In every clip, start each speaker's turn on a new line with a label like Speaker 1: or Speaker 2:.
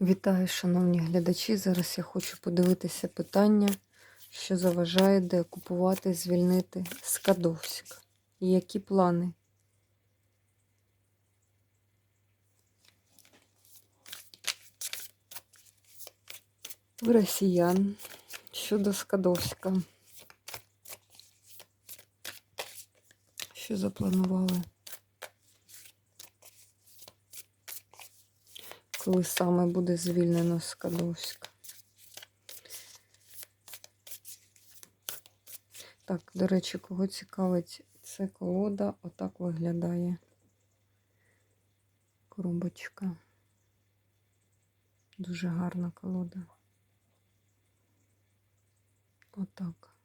Speaker 1: Вітаю, шановні глядачі. Зараз я хочу подивитися питання, що заважає деокупувати, звільнити Скадовськ. І які плани? Росіян щодо Скадовська. Що запланували? Коли саме буде звільнено Скадовськ? Так, до речі, кого цікавить, це колода, отак виглядає коробочка. Дуже гарна колода. Отак.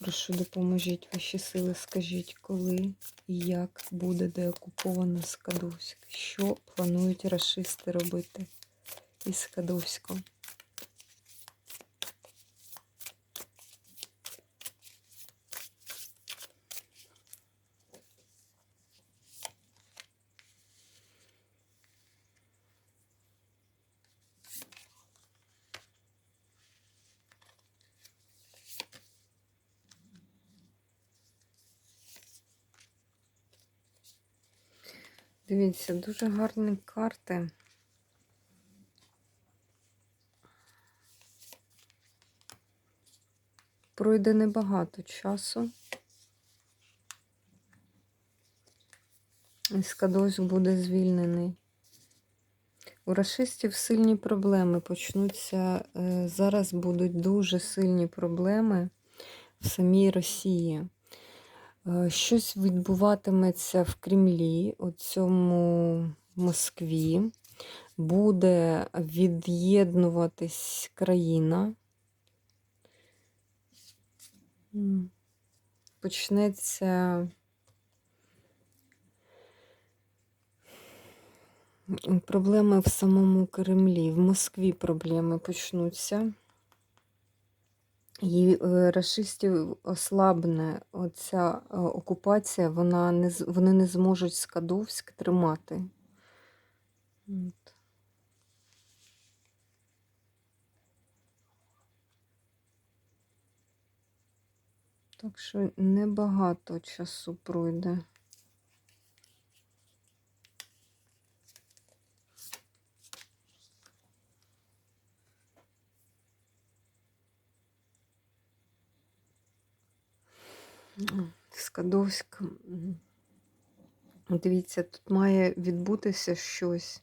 Speaker 1: Прошу, допоможіть ваші сили, скажіть, коли і як буде деокуповано Скадовськ? Що планують рашисти робити із Скадовськом? Дивіться, дуже гарні карти. Пройде небагато часу. І Скадовськ буде звільнений. У рашистів сильні проблеми почнуться. е, Зараз будуть дуже сильні проблеми в самій Росії. Е, Щось відбуватиметься в Кремлі, у цьому Москві. Буде від'єднуватись країна. Почнеться проблеми в самому Кремлі. В Москві проблеми почнуться. І е, рашистів ослабне оця е, окупація, вона не, вони не зможуть Скадовськ тримати. Так що небагато часу пройде. Скадовськ. Дивіться, тут має відбутися щось.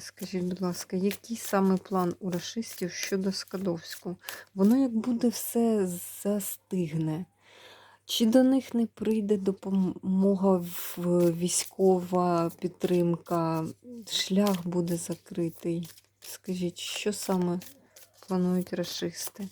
Speaker 1: Скажіть, будь ласка, який саме план у рашистів щодо Скадовську? Воно як буде все застигне. Чи до них не прийде допомога військова підтримка? Шлях буде закритий. Скажіть, що саме планують рашисти?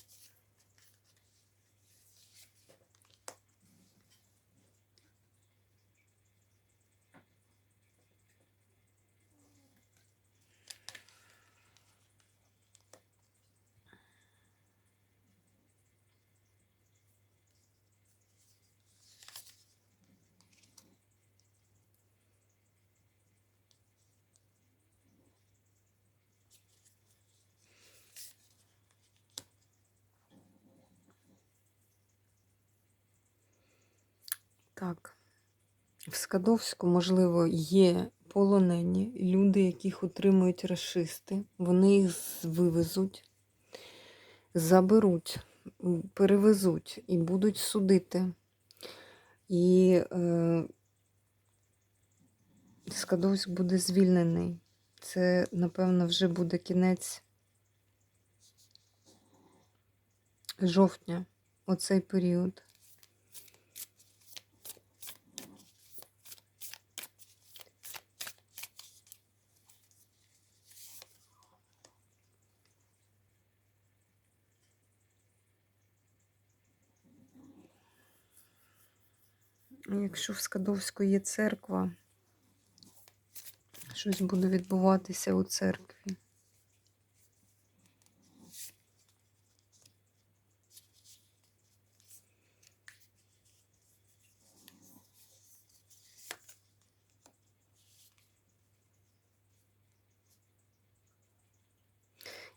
Speaker 1: Так, в Скадовську, можливо, є полонені люди, яких утримують расисти. Вони їх вивезуть, заберуть, перевезуть і будуть судити. І е, Скадовськ буде звільнений. Це, напевно, вже буде кінець жовтня, оцей період. Ну, якщо в Скадовську є церква, щось буде відбуватися у церкві.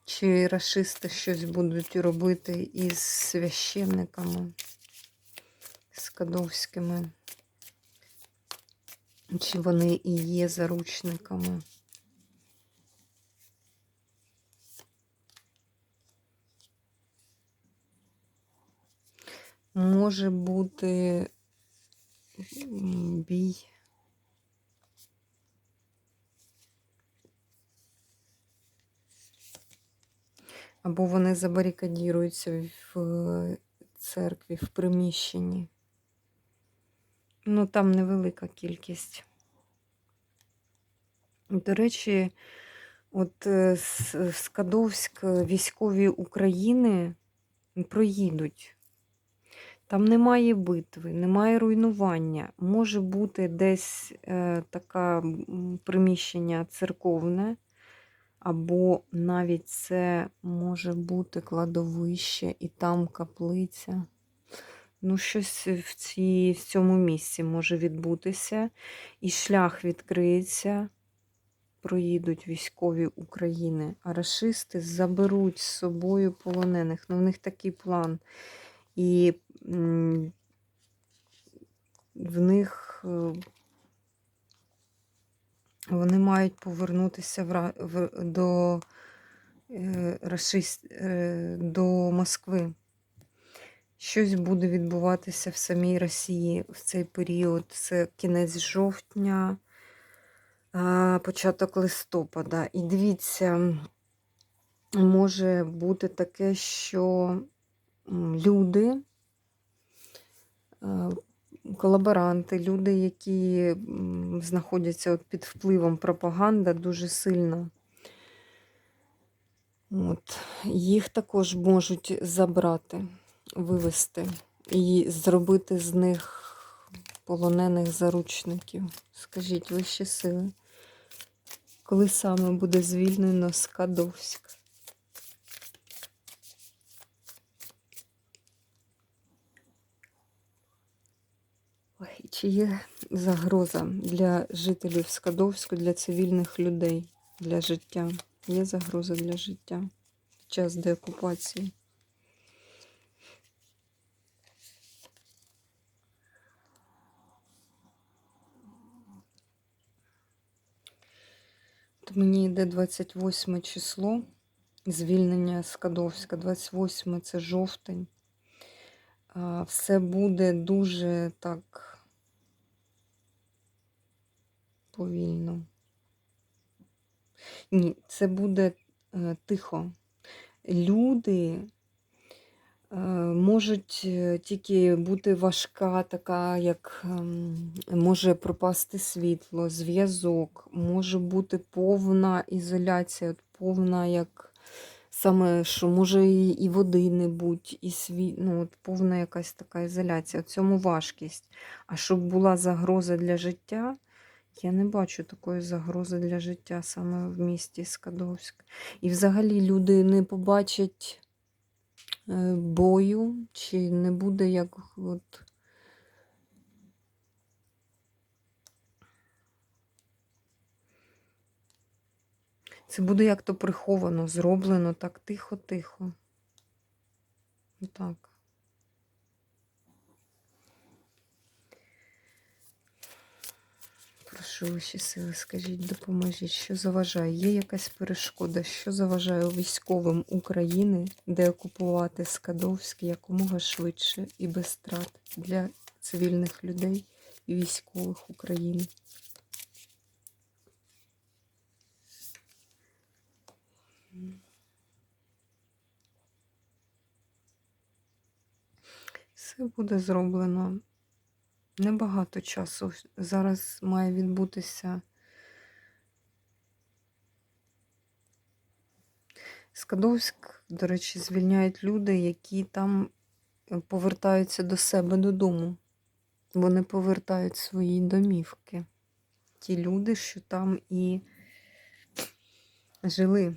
Speaker 1: Чи расисти щось будуть робити із священниками скадовськими? Чи вони і є заручниками? Може бути бій. Або вони забарикадіруються в церкві, в приміщенні. Ну, там невелика кількість. До речі, от е, з Скадовськ військові України проїдуть. Там немає битви, немає руйнування. Може бути десь е, таке приміщення церковне, або навіть це може бути кладовище і там каплиця. Ну, щось в, цій, в цьому місці може відбутися, і шлях відкриється, проїдуть військові України, а рашисти заберуть з собою полонених. Ну, в них такий план. І в них е, вони мають повернутися в, до, е, е, до Москви. Щось буде відбуватися в самій Росії в цей період. Це кінець жовтня, початок листопада. І дивіться, може бути таке, що люди, колаборанти, люди, які знаходяться під впливом пропаганди дуже сильно. От, їх також можуть забрати, вивести і зробити з них полонених заручників. Скажіть, вищі сили, коли саме буде звільнено Скадовськ? Ой, чи є загроза для жителів Скадовську, для цивільних людей, для життя? Є загроза для життя під час деокупації? Мені йде 28 число, звільнення Скадовська. 28 це жовтень. Все буде дуже так повільно. Ні, це буде е, тихо. Люди можуть е, тільки бути важка, така, як може пропасти світло, зв'язок, може бути повна ізоляція, повна, як саме, що може і, води не бути, і світ, ну, от повна якась така ізоляція. В цьому важкість. А щоб була загроза для життя, я не бачу такої загрози для життя саме в місті Скадовськ. І взагалі люди не побачать бою, чи не буде як от. Це буде як то приховано, зроблено так тихо-тихо. Так. Прошу ваші сили, скажіть, допоможіть, що заважає? Є якась перешкода, що заважає військовим України деокупувати Скадовськ якомога швидше і без страт для цивільних людей і військових України? Все буде зроблено. Небагато часу. Зараз має відбутися. Скадовськ, до речі, звільняють люди, які там е, повертаються до себе додому. Вони повертають свої домівки. Ті люди, що там і жили,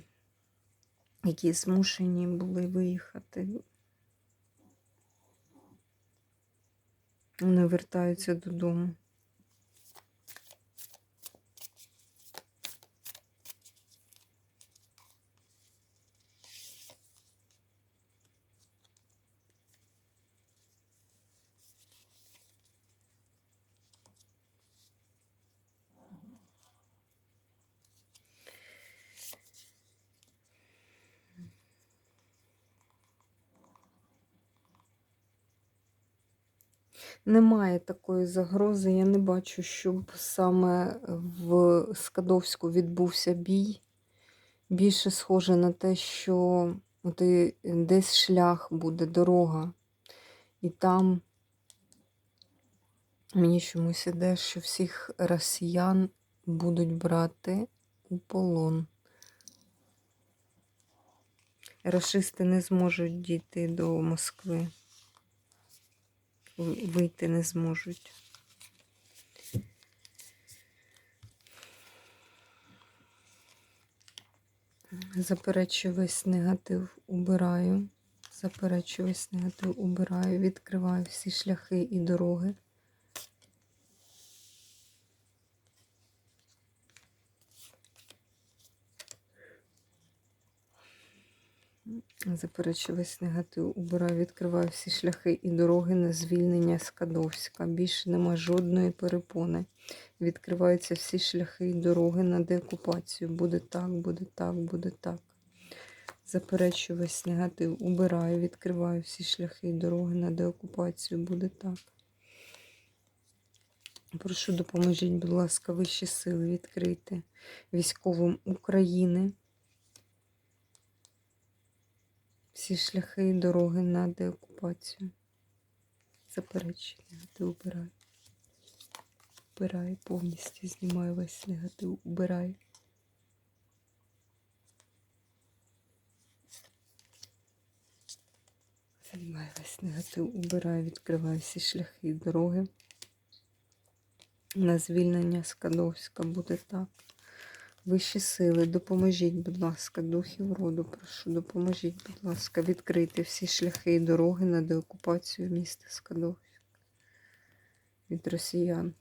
Speaker 1: які змушені були виїхати. Вони вертаються додому. Немає такої загрози. Я не бачу, щоб саме в Скадовську відбувся бій. Більше схоже на те, що от десь шлях буде, дорога. І там мені чомусь іде, що всіх росіян будуть брати у полон. Рашисти не зможуть дійти до Москви. Ви- Вийти не зможуть. Заперечую весь негатив, убираю. Заперечу весь негатив, убираю, відкриваю всі шляхи і дороги. Заперечую весь негатив, убираю, відкриваю всі шляхи і дороги на звільнення Скадовська. Більше нема жодної перепони. Відкриваються всі шляхи і дороги на деокупацію. Буде так, буде так, буде так. Заперечую весь негатив, убираю, відкриваю всі шляхи і дороги на деокупацію. Буде так. Прошу, допоможіть, будь ласка, вищі сили відкрити військовим України. Всі шляхи і дороги на деокупацію. Заперечую, негатив убираю. Убираю повністю, знімаю весь негатив, убираю. Знімаю весь негатив, убираю, відкриваю всі шляхи і дороги. На звільнення Скадовська буде так. Вищі сили, допоможіть, будь ласка, духів роду, прошу, допоможіть, будь ласка, відкрити всі шляхи і дороги на деокупацію міста Скадовськ від росіян.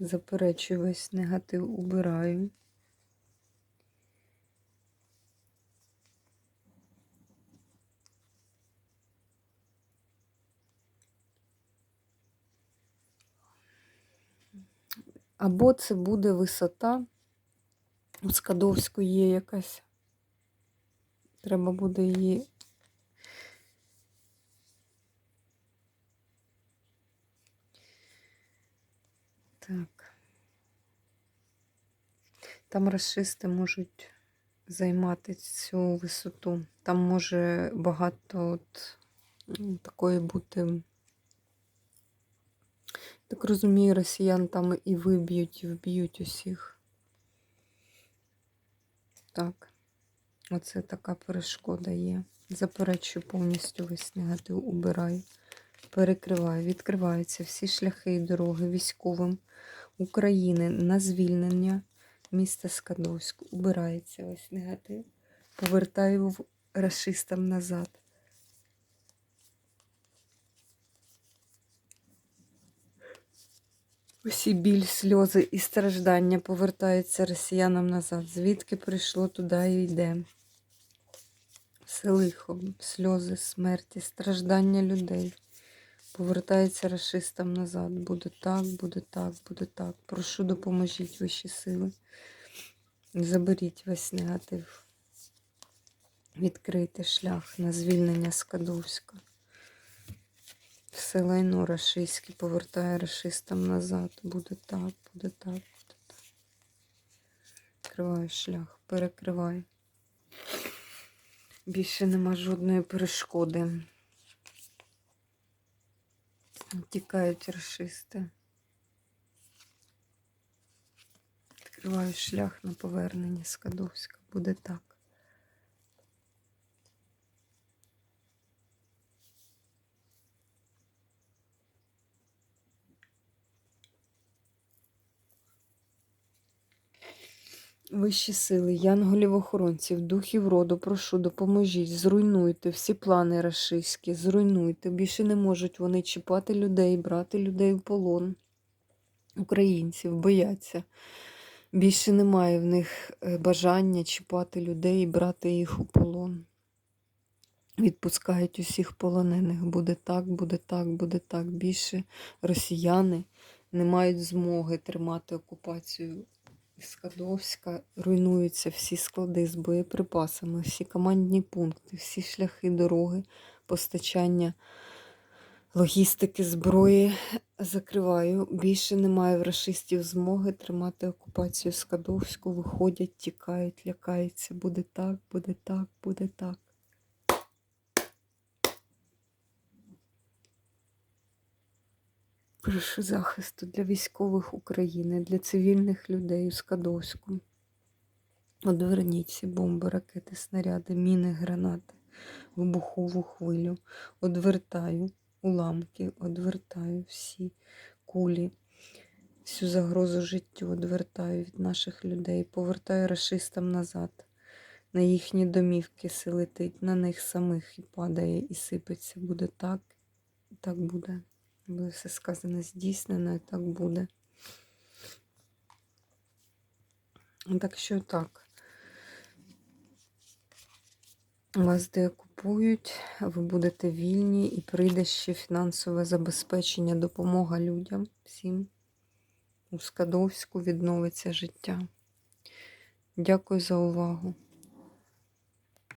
Speaker 1: Заперечую весь негатив, убираю. Або це буде висота. У Скадовську є якась. Треба буде її. Так. Там расисти можуть займати цю висоту. Там може багато от, такої бути. Так розумію, росіян там і виб'ють, і вб'ють усіх. Так, оце така перешкода є. Заперечую повністю весь негатив, убираю, перекриваю, відкриваються всі шляхи і дороги військовим України на звільнення міста Скадовськ. Убирається ось негатив. Повертаю расистам назад. Усі біль, сльози і страждання повертаються росіянам назад. Звідки прийшло, туди і йде. Все лихо, сльози, смерті, страждання людей. Повертається расистам назад. Буде так, буде так, буде так. Прошу, допоможіть вищі сили. Заберіть весь негатив. Відкрийте шлях на звільнення Скадовська. Все лайно рашистське повертає рашистам назад. Буде так, буде так, буде так. Відкриваю шлях, перекриваю. Більше нема жодної перешкоди. Тікають рашисти. Відкриваю шлях на повернення Скадовська. Буде так. Вищі сили, янголів-охоронців, духів роду, прошу, допоможіть, зруйнуйте всі плани рашистські, зруйнуйте. Більше не можуть вони чіпати людей, брати людей в полон. Українців бояться. Більше немає в них е, бажання чіпати людей і брати їх у полон. Відпускають усіх полонених. Буде так, буде так, буде так. Більше росіяни не мають змоги тримати окупацію Скадовська руйнуються всі склади з боєприпасами, всі командні пункти, всі шляхи дороги, постачання логістики зброї закриваю. Більше немає в расистів змоги тримати окупацію Скадовську. Виходять, тікають, лякаються. Буде так, буде так, буде так. Прошу захисту для військових України, для цивільних людей у Скадовську. Одверніть всі бомби, ракети, снаряди, міни, гранати, вибухову хвилю. Одвертаю уламки, одвертаю всі кулі, всю загрозу життю одвертаю від наших людей, повертаю расистам назад. На їхні домівки все летить, на них самих і падає, і сипеться. Буде так, і так буде. Буде все сказане здійснено, і так буде. Так що так. Вас деокупують, ви будете вільні і прийде ще фінансове забезпечення, допомога людям всім. У Скадовську відновиться життя. Дякую за увагу.